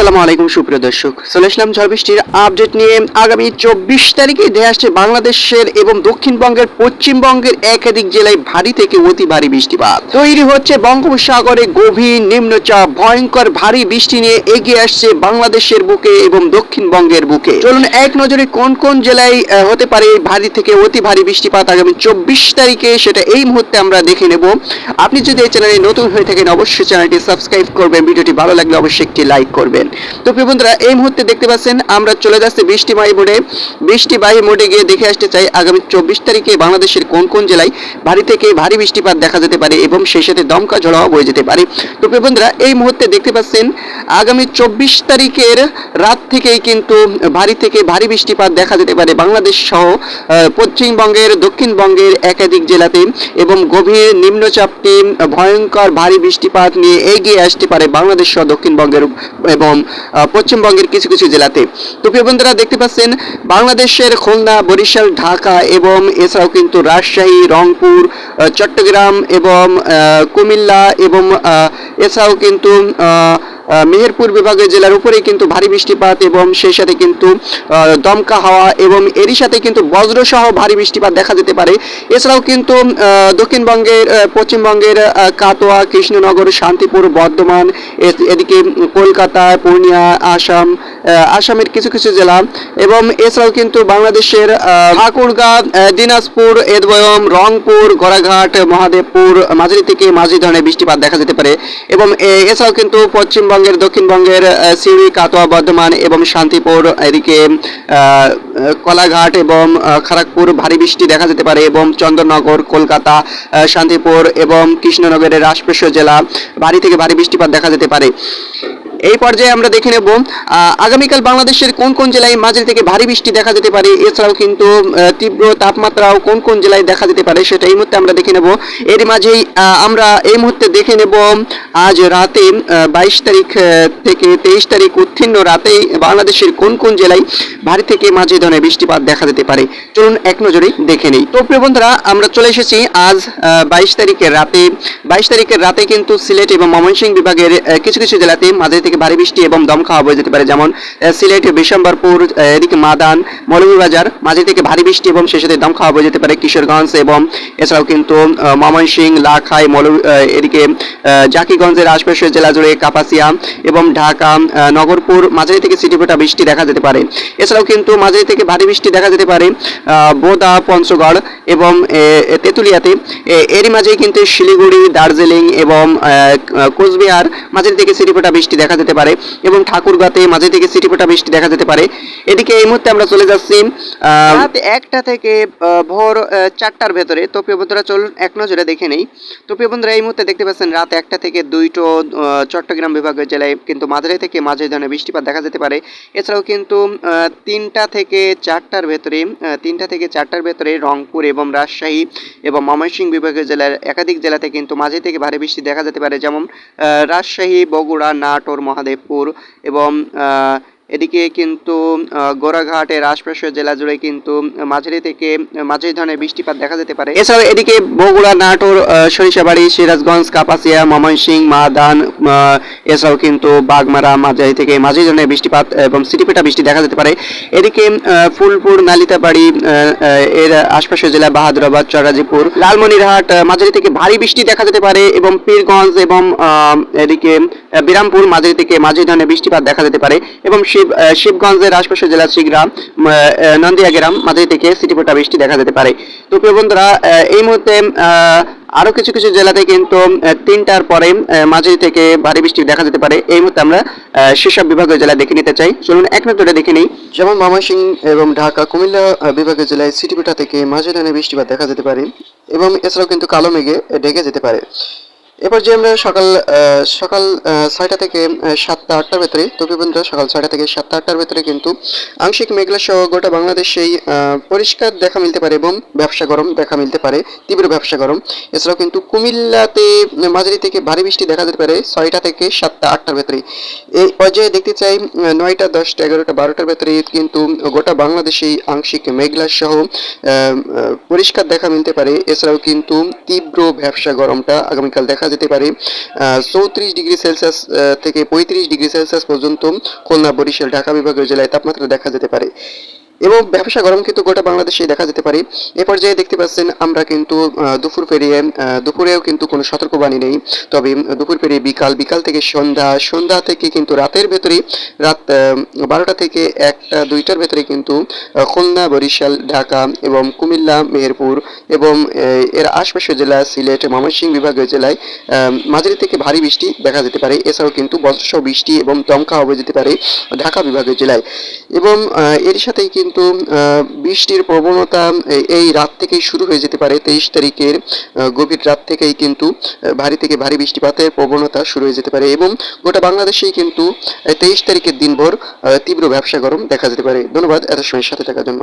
আসসালামু আলাইকুম, সুপ্রিয় দর্শক। চলে আসলাম ঝড় বৃষ্টির আপডেট নিয়ে। আগামী চব্বিশ তারিখে ধেয়ে আসছে বাংলাদেশের এবং দক্ষিণবঙ্গের পশ্চিমবঙ্গের একাধিক জেলায় ভারী থেকে অতি ভারী বৃষ্টিপাত। তৈরি হচ্ছে বঙ্গোপসাগরে গভীর নিম্নচাপ, ভয়ঙ্কর ভারী বৃষ্টি নিয়ে এগিয়ে আসছে বাংলাদেশের বুকে এবং দক্ষিণবঙ্গের বুকে। চলুন এক নজরে কোন কোন জেলায় হতে পারে ভারী থেকে অতি ভারী বৃষ্টিপাত আগামী চব্বিশ তারিখে, সেটা এই মুহূর্তে আমরা দেখে নেব। আপনি যদি এই চ্যানেলে নতুন হয়ে থাকেন, অবশ্যই চ্যানেলটি সাবস্ক্রাইব করবেন। ভিডিওটি ভালো লাগলে অবশ্যই একটি লাইক করবেন। তো প্রিয় বন্ধুরা, এই মুহূর্তে দেখতে পাচ্ছেন, আমরা চলে যাচ্ছি বৃষ্টিবাহী মোড়ে। বৃষ্টিবাহী মোড়ে গিয়ে দেখে আসতে চাই, আগামী চব্বিশ তারিখে বাংলাদেশের কোন কোন জেলায় ভারী থেকে ভারী বৃষ্টিপাত দেখা যেতে পারে এবং সেই সাথে দমকা ঝড়াও বয়ে যেতে পারে। তো প্রিয় বন্ধুরা, এই মুহূর্তে দেখতে পাচ্ছেন আগামী চব্বিশ তারিখের রাত থেকেই কিন্তু ভারী থেকে ভারী বৃষ্টিপাত দেখা যেতে পারে বাংলাদেশ সহ পশ্চিমবঙ্গের, দক্ষিণবঙ্গের একাধিক জেলাতে এবং গভীর নিম্নচাপটি ভয়ঙ্কর ভারী বৃষ্টিপাত নিয়ে এগিয়ে আসতে পারে বাংলাদেশ সহ, দক্ষিণবঙ্গের এবং পশ্চিমবঙ্গের কিছু কিছু জেলাতে। তো প্রিয় বন্ধুরা, দেখতে পাচ্ছেন, বাংলাদেশের খুলনা, বরিশাল, ঢাকা এবং এছাড়াও কিন্তু রাজশাহী, রংপুর চট্টগ্রাম এবং কুমিল্লা এবং এছাড়াও কিন্তু মেহেরপুর বিভাগের জেলার উপরেই কিন্তু ভারী বৃষ্টিপাত এবং সেই সাথে কিন্তু দমকা হাওয়া এবং এরই সাথে কিন্তু বজ্রসহ ভারী বৃষ্টিপাত দেখা যেতে পারে। এছাড়াও কিন্তু দক্ষিণবঙ্গের পশ্চিমবঙ্গের কাতোয়া কৃষ্ণনগর, শান্তিপুর, বর্ধমান এদিকে কলকাতা, পূর্ণিয়া, আসাম আসামের কিছু কিছু জেলা এবং এছাড়াও কিন্তু বাংলাদেশের ঠাকুরগাঁ দিনাজপুর, এদবয়ম, রংপুর, গড়াঘাট, মহাদেবপুর, মাঝারি থেকে মাঝারি ধরনের বৃষ্টিপাত দেখা যেতে পারে এবং এছাড়াও কিন্তু পশ্চিমবঙ্গের, দক্ষিণবঙ্গের সিউড়ি, কাটোয়া, বর্ধমান এবং শান্তিপুর, এদিকে কলাঘাট এবং খড়গপুর ভারী বৃষ্টি দেখা যেতে পারে এবং চন্দননগর, কলকাতা শান্তিপুর এবং কৃষ্ণনগরের আশপাশ জেলা ভারী থেকে ভারী বৃষ্টিপাত দেখা যেতে পারে। এই পর্যায়ে আমরা দেখে নেব আগামীকাল বাংলাদেশের কোন কোন জেলায় মাঝারি থেকে ভারী বৃষ্টি দেখা যেতে পারে? এছাড়াও কিন্তু তীব্র তাপমাত্রাও কোন কোন জেলায় দেখা যেতে পারে সেটা এই মুহূর্তে আমরা দেখে নেব। এর মাঝেই আমরা এই মুহূর্তে দেখে নেব, আজ রাতে বাইশ তারিখ থেকে তেইশ তারিখ উত্তীর্ণ রাতে বাংলাদেশের কোন কোন জেলায় ভারী থেকে মাঝে ধরনের বৃষ্টিপাত দেখা যেতে পারে? চলুন এক নজরে দেখে নেই। তো প্রিয় বন্ধুরা, আমরা চলে এসেছি আজ বাইশ তারিখের রাতে। বাইশ তারিখের রাতে কিন্তু সিলেট এবং ময়মনসিংহ বিভাগের কিছু কিছু জেলাতে মাঝে থেকে ভারী বৃষ্টি এবং দমকা হওয়া যেতে পারে যেমন সিলেট বিশম্বরপুর আহ, এদিকে মাদান মৌলভীবাজার মাঝে থেকে ভারী বৃষ্টি এবং সেই সাথে দমকা হওয়া যেতে পারে কিশোরগঞ্জ এবং এছাড়াও কিন্তু আহ, ময়মনসিংহ লাখাই মৌলভী এদিকে জাকিগঞ্জের আশপাশের জেলা জুড়ে কাপাসিয়া এবং ঢাকা নগরপুর মাঝারি থেকে সিটিপোটা বৃষ্টি দেখা যেতে পারে। এছাড়াও কিন্তু মাঝারি থেকে ভারী বৃষ্টি দেখা যেতে পারে বোদা পঞ্চগড় এবং তেঁতুলিয়াতে। এরই মাঝে কিন্তু শিলিগুড়ি দার্জিলিং এবং কোচবিহার মাঝারি থেকে সিটিপোটা বৃষ্টি দেখা যেতে পারে এবং ঠাকুরগাঁতে মাঝারি থেকে সিটিপোটা বৃষ্টি দেখা যেতে পারে। এদিকে এই মুহূর্তে আমরা চলে যাচ্ছি রাত একটা থেকে ভোর চারটার ভেতরে। তো বন্ধুরা, চলুন এক নজরে দেখে নেই। তো বন্ধুরা, এই মুহূর্তে দেখতে পাচ্ছেন রাত একটা থেকে দুইটো চট্টগ্রাম বিভাগের জেলায় কিন্তু মাঝারি থেকে মাঝারি ধরনের বৃষ্টিপাত দেখা যেতে পারে। এছাড়াও কিন্তু তিনটা থেকে চারটার ভেতরে তিনটা থেকে চারটার ভেতরে রংপুর এবং রাজশাহী এবং ময়মনসিংহ বিভাগের জেলার একাধিক জেলাতে কিন্তু মাঝে থেকে ভারী বৃষ্টি দেখা যেতে পারে। যেমন রাজশাহী, বগুড়া, নাটোর মহাদেবপুর এবং এদিকে কিন্তু আহ, গোড়াঘাটের আশপাশের জেলা জুড়ে কিন্তু মাঝারি থেকে মাঝারি ধরনের বৃষ্টিপাত দেখা যেতে পারে। এছাড়াও এদিকে বগুড়া নাটোর সরিষাবাড়ি সিরাজগঞ্জ কাপাসিয়া ময়মনসিংহ মাদান এছাড়াও কিন্তু বাগমারা মাঝারি থেকে মাঝারি ধরনের বৃষ্টিপাত এবং সিটিপেটা বৃষ্টি দেখা যেতে পারে। এদিকে ফুলপুর নালিতাবাড়ি এর আশপাশের জেলা বাহাদুরাবাদ চরাজিপুর লালমনিরহাট মাঝারি থেকে ভারী বৃষ্টি দেখা যেতে পারে এবং পীরগঞ্জ এবং এদিকে বিরামপুর মাঝারি থেকে মাঝারি ধরনের বৃষ্টিপাত দেখা যেতে পারে এবং শিব শিবগঞ্জের আশপাশের জেলা শ্রীগ্রাম নন্দিয়া গ্রাম মাঝারি থেকে সিটিপোটা বৃষ্টি দেখা যেতে পারে। তো প্রিয় বন্ধুরা এই মুহূর্তে আহ, আরও কিছু কিছু জেলাতে কিন্তু তিনটার পরে মাঝারি থেকে ভারী বৃষ্টি দেখা যেতে পারে। এই মুহূর্তে আমরা সেসব বিভাগের জেলা দেখে নিতে চাই। চলুন এক নজরে দেখে নিই। যেমন ময়মনসিংহ এবং ঢাকা কুমিল্লা বিভাগের জেলায় সিটি সিটিপোটা থেকে মাঝারি ধরনের বৃষ্টিপাত দেখা যেতে পারে এবং এছাড়াও কিন্তু কালো মেঘে ঢেকে যেতে পারে। এবার যে আমরা সকাল সকাল ছয়টা থেকে সাতটা আটটার ভেতরে, তবে বন্ধুরা, সকাল ছয়টা থেকে সাতটা, আটটার ভেতরে কিন্তু আংশিক মেঘলা সহ গোটা বাংলাদেশেই পরিষ্কার দেখা মিলতে পারে এবং ব্যবসা গরম দেখা মিলতে পারে, তীব্র ব্যবসা গরম। এছাড়াও কিন্তু কুমিল্লাতে মাঝারি থেকে ভারী বৃষ্টি দেখা যেতে পারে ছয়টা থেকে সাতটা, আটটার ভেতরে। এই পর্যায়ে দেখতে চাই নয়টা, দশটা, এগারোটা, বারোটার ভেতরে কিন্তু গোটা বাংলাদেশেই আংশিক মেঘলা সহ পরিষ্কার দেখা মিলতে পারে। এছাড়াও কিন্তু তীব্র ব্যবসা গরমটা আগামীকাল দেখা যেতে পারে। চৌত্রিশ ডিগ্রি সেলসিয়াস থেকে পঁয়ত্রিশ ডিগ্রি সেলসিয়াস পর্যন্ত খুলনা, বরিশাল, ঢাকা বিভাগীয় জেলায় তাপমাত্রা দেখা যেতে পারে। এবং ব্যবসা গরম কিন্তু গোটা বাংলাদেশে দেখা যেতে পারে। এ পর্যায়ে দেখতে পাচ্ছেন আমরা কিন্তু দুপুর পেরিয়ে দুপুরেও কিন্তু কোনো সতর্কবাণী নেই। তবে দুপুর পেরিয়ে বিকাল বিকাল থেকে সন্ধ্যা সন্ধ্যা থেকে কিন্তু রাতের ভেতরে, রাত বারোটা থেকে একটা, দুইটার ভেতরে কিন্তু খুলনা, বরিশাল, ঢাকা এবং কুমিল্লা, মেহেরপুর এবং এর আশপাশের জেলা সিলেট, ময়মনসিংহ বিভাগীয় জেলায় মাঝারি থেকে ভারী বৃষ্টি দেখা যেতে পারে। এছাড়াও কিন্তু বজ্রসহ বৃষ্টি এবং দমকা হবে যেতে পারে ঢাকা বিভাগীয় জেলায় এবং এর সাথেই কিন্তু আহ, বৃষ্টির প্রবণতা এই রাত থেকেই শুরু হয়ে যেতে পারে। তেইশ তারিখের গভীর রাত থেকেই কিন্তু ভারী থেকে ভারী বৃষ্টিপাতের প্রবণতা শুরু হয়ে যেতে পারে এবং গোটা বাংলাদেশেই কিন্তু তেইশ তারিখের দিনভর তীব্র ব্যবসা গরম দেখা যেতে পারে। ধন্যবাদ এত সময়ের সাথে থাকার জন্য।